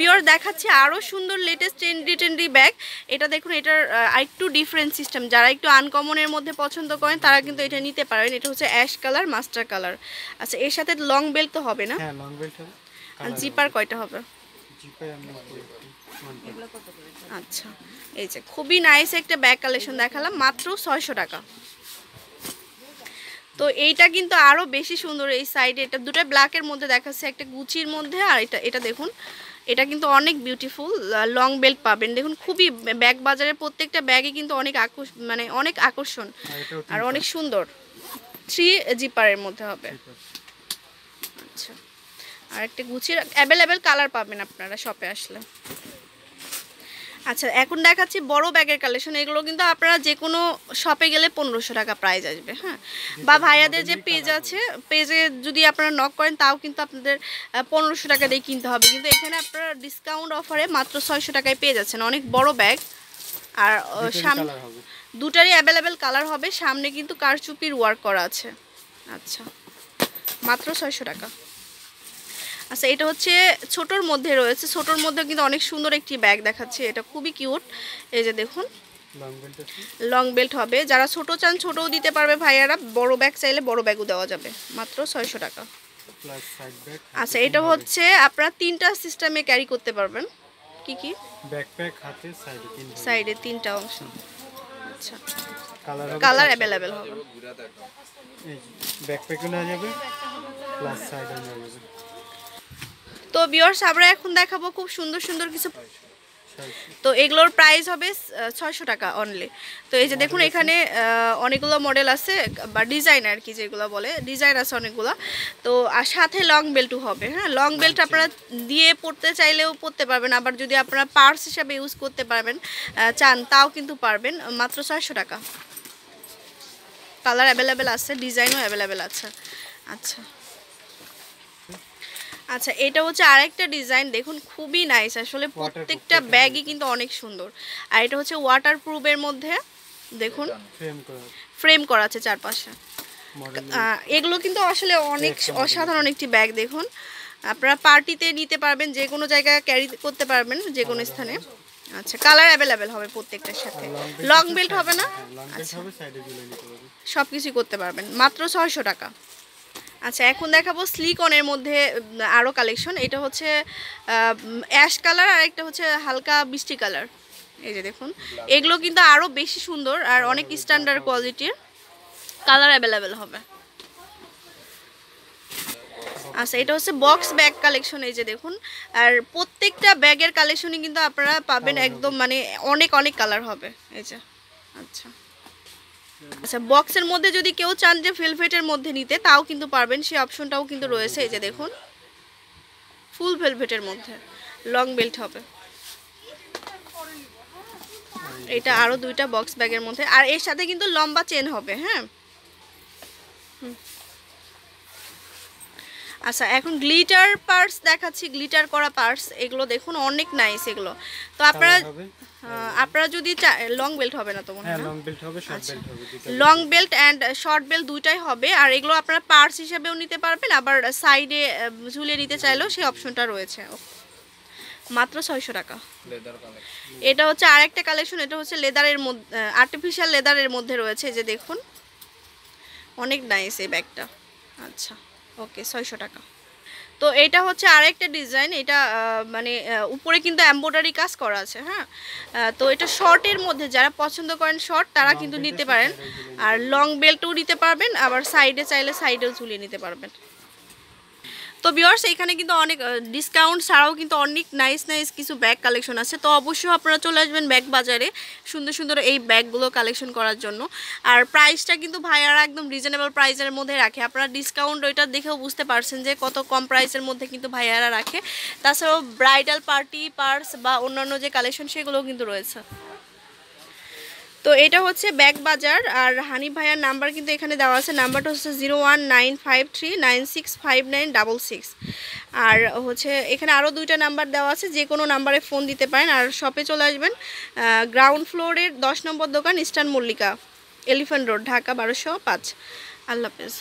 বিওর দেখাচ্ছি আরও সুন্দর লেটেস্ট ট্রেন্ডি ট্রেন্ডি ব্যাগ এটা দেখুন এটার আরেকটু ডিফারেন্ট সিস্টেম যারা একটু আনকমনের মধ্যে পছন্দ করেন তারা কিন্তু এটা নিতে পারেন। এটা হচ্ছে অ্যাশ কালার মাস্টার কালার আচ্ছা এর সাথে লং বেল্ট তো হবে না? হ্যাঁ জিপার কয়টা হবে? আচ্ছা এই যে খুবই নাইস একটা ব্যাগ কালেকশন দেখালাম মাত্র ছয়শো টাকা। তো এইটা কিন্তু আরও বেশি সুন্দর এই সাইডে এটা দুটো ব্ল্যাকের মধ্যে দেখাচ্ছে একটা গুচির মধ্যে আর এটা এটা দেখুন। এটা কিন্তু অনেক বিউটিফুল লং বেল্ট পাবেন। দেখুন খুবই ব্যাগ বাজারের প্রত্যেকটা ব্যাগে কিন্তু অনেক আকর্ষ মানে অনেক আকর্ষণ আর অনেক সুন্দর। থ্রি জিপারের মধ্যে হবে। আচ্ছা। আর একটা গুছিয়ে অ্যাভেলেবেল কালার পাবেন আপনারা শপে আসলে। আচ্ছা এখন দেখাচ্ছি বড় ব্যাগের কালেকশন এগুলো কিন্তু আপনারা যে কোনো শপে গেলে পনেরোশো টাকা প্রাইস আসবে হ্যাঁ? বা ভাইয়াদের যে পেজ আছে পেজে যদি আপনারা নক করেন তাও কিন্তু আপনাদের পনেরোশো টাকা দিয়ে কিনতে হবে। কিন্তু এখানে আপনারা ডিসকাউন্ট অফারে মাত্র ছয়শো টাকায় পেয়ে যাচ্ছেন। অনেক বড় ব্যাগ আর সামনে দুটারই অ্যাভেলেবেল কালার হবে। সামনে কিন্তু কারচুপির ওয়ার্ক করা আছে। আচ্ছা মাত্র ছয়শো টাকা। আচ্ছা এটা হচ্ছে ছোটোর মধ্যে রয়েছে। ছোটোর মধ্যে কিন্তু অনেক সুন্দর একটি ব্যাগ দেখাচ্ছে। এটা খুবই কিউট এই যে দেখুন। লং বেল্ট হবে। যারা ছোট চান ছোটও দিতে পারবে ভাইয়ারা। বড় ব্যাগ চাইলে বড় ব্যাগও দেওয়া যাবে। মাত্র ছয়শো টাকা। আচ্ছা এটা হচ্ছে আপনারা তিনটা সিস্টেমে ক্যারি করতে পারবেন। কি কি? ব্যাকপ্যাক হাতে সাইডে তিন সাইডে তিনটা অংশ। আচ্ছা। কালার অ্যাভেলেবেল হবে। ব্যাকপ্যাকও নেওয়া যাবে। প্লাস নেওয়া যাবে। তো বিয়ার্স আমরা এখন দেখাবো খুব সুন্দর সুন্দর কিছু তো এগুলোর প্রাইস হবে ছয়শো টাকা অনলি তো এই যে দেখুন এখানে অনেকগুলো মডেল আছে বা ডিজাইন আর কি যেগুলো বলে ডিজাইন আছে অনেকগুলো। তো আর সাথে লং বেল্টও হবে হ্যাঁ? লং বেল্ট আপনারা দিয়ে পড়তে চাইলেও পড়তে পারবেন আবার যদি আপনারা পার্স হিসাবে ইউজ করতে পারবেন চান তাও কিন্তু পারবেন মাত্র ছয়শো টাকা। কালার অ্যাভেলেবেল আছে ডিজাইনও অ্যাভেলেবেল আছে। আচ্ছা। আচ্ছা এটা হচ্ছে আরেকটা ডিজাইন দেখুন খুবই নাইস আসলে প্রত্যেকটা ব্যাগই কিন্তু অনেক সুন্দর। আর এটা হচ্ছে ওয়াটার প্রুফের মধ্যে দেখুন ফ্রেম করা ফ্রেম করা আছে চারপাশে। এগুলো কিন্তু আসলে অনেক অসাধারণ একটি ব্যাগ দেখুন। আপনারা পার্টিতে নিতে পারবেন যে কোনো জায়গায় ক্যারি করতে পারবেন যে কোনো স্থানে। আচ্ছা কালার অ্যাভেলেবেল হবে প্রত্যেকটার সাথে। লং বেল্ট হবে না? নিতে পারবে সব কিছুই করতে পারবেন। মাত্র ছয়শো টাকা। আচ্ছা এখন দেখাবো স্লিকনের মধ্যে আরও কালেকশন এটা হচ্ছে অ্যাশ কালার আর একটা হচ্ছে হালকা বৃষ্টি কালার এই যে দেখুন। এগুলো কিন্তু আরও বেশি সুন্দর আর অনেক স্ট্যান্ডার্ড কোয়ালিটির কালার অ্যাভেলেবেল হবে। আচ্ছা এটা হচ্ছে বক্স ব্যাগ কালেকশন এই যে দেখুন। আর প্রত্যেকটা ব্যাগের কালেকশনই কিন্তু আপনারা পাবেন একদম মানে অনেক অনেক কালার হবে। এই যে আচ্ছা। আচ্ছা বক্সের মধ্যে যদি কেউ চান যে ভেলভেটের মধ্যে নিতে, তাও কিন্তু পারবেন, সেই অপশনটাও কিন্তু রয়েছে, এই যে দেখুন। ফুল ভেলভেটের মধ্যে লং বেল্ট হবে। এটা আরও দুইটা বক্স ব্যাগের মধ্যে, আর এর সাথে কিন্তু লম্বা চেন হবে হ্যাঁ? হুম। আচ্ছা এখন গ্লিটার পার্স দেখাচ্ছি গ্লিটার করা পার্স এগুলো দেখুন অনেক নাইস এগুলো। তো আপনারা আপনারা যদি লং বেল্ট হবে না তো মনে হ্যাঁ? লং বেল্ট হবে শর্ট বেল্ট হবে long belt and short belt দুইটাই হবে আর এগুলো আপনারা পার্স হিসেবেও নিতে পারবেন আবার সাইডে ঝুলিয়ে নিতে চাইলেও সেই অপশনটা রয়েছে। মাত্র ছয়শো টাকা। এটা হচ্ছে আরেকটা কালেকশন এটা হচ্ছে লেদারের মধ্যে আর্টিফিশিয়াল লেদারের মধ্যে রয়েছে যে দেখুন। অনেক নাইস এই ব্যাগটা আচ্ছা। ওকে ছয়শো টাকা। তো এটা হচ্ছে আরেকটা ডিজাইন এটা মানে উপরে কিন্তু এমব্রয়ডারি কাজ করা আছে হ্যাঁ? তো এটা শর্টের মধ্যে যারা পছন্দ করেন শর্ট তারা কিন্তু নিতে পারেন। আর লং বেল্টও নিতে পারবেন আবার সাইডে চাইলে সাইডেও ঝুলিয়ে নিতে পারবেন। তো বিয়ার্স এখানে কিন্তু অনেক ডিসকাউন্ট ছাড়াও কিন্তু অনেক নাইস নাইস কিছু ব্যাগ কালেকশন আছে। তো অবশ্যই আপনারা চলে আসবেন ব্যাগ বাজারে, সুন্দর সুন্দর এই ব্যাগগুলো কালেকশন করার জন্য। আর প্রাইসটা কিন্তু ভাইয়ারা একদম রিজনেবল প্রাইসের মধ্যে রাখে। আপনারা ডিসকাউন্ট ওইটা দেখেও বুঝতে পারছেন যে কত কম প্রাইসের মধ্যে কিন্তু ভাইয়ারা রাখে। তাছাড়াও ব্রাইডাল পার্টি পার্স বা অন্যান্য যে কালেকশন সেগুলোও কিন্তু রয়েছে। তো এটা হচ্ছে ব্যাগ বাজার, আর হানি ভাইয়ার নাম্বার কিন্তু এখানে দেওয়া আছে। নাম্বারটা হচ্ছে zero one nine five three nine six five nine double six. আর হচ্ছে এখানে আরও দুইটা নাম্বার দেওয়া আছে, যে কোনো নাম্বারে ফোন দিতে পারেন। আর শপে চলে আসবেন গ্রাউন্ড ফ্লোরের দশ নম্বর দোকান eastern Mallika elephant road, Dhaka বারোশো পাঁচ। আল্লাহ হাফেজ।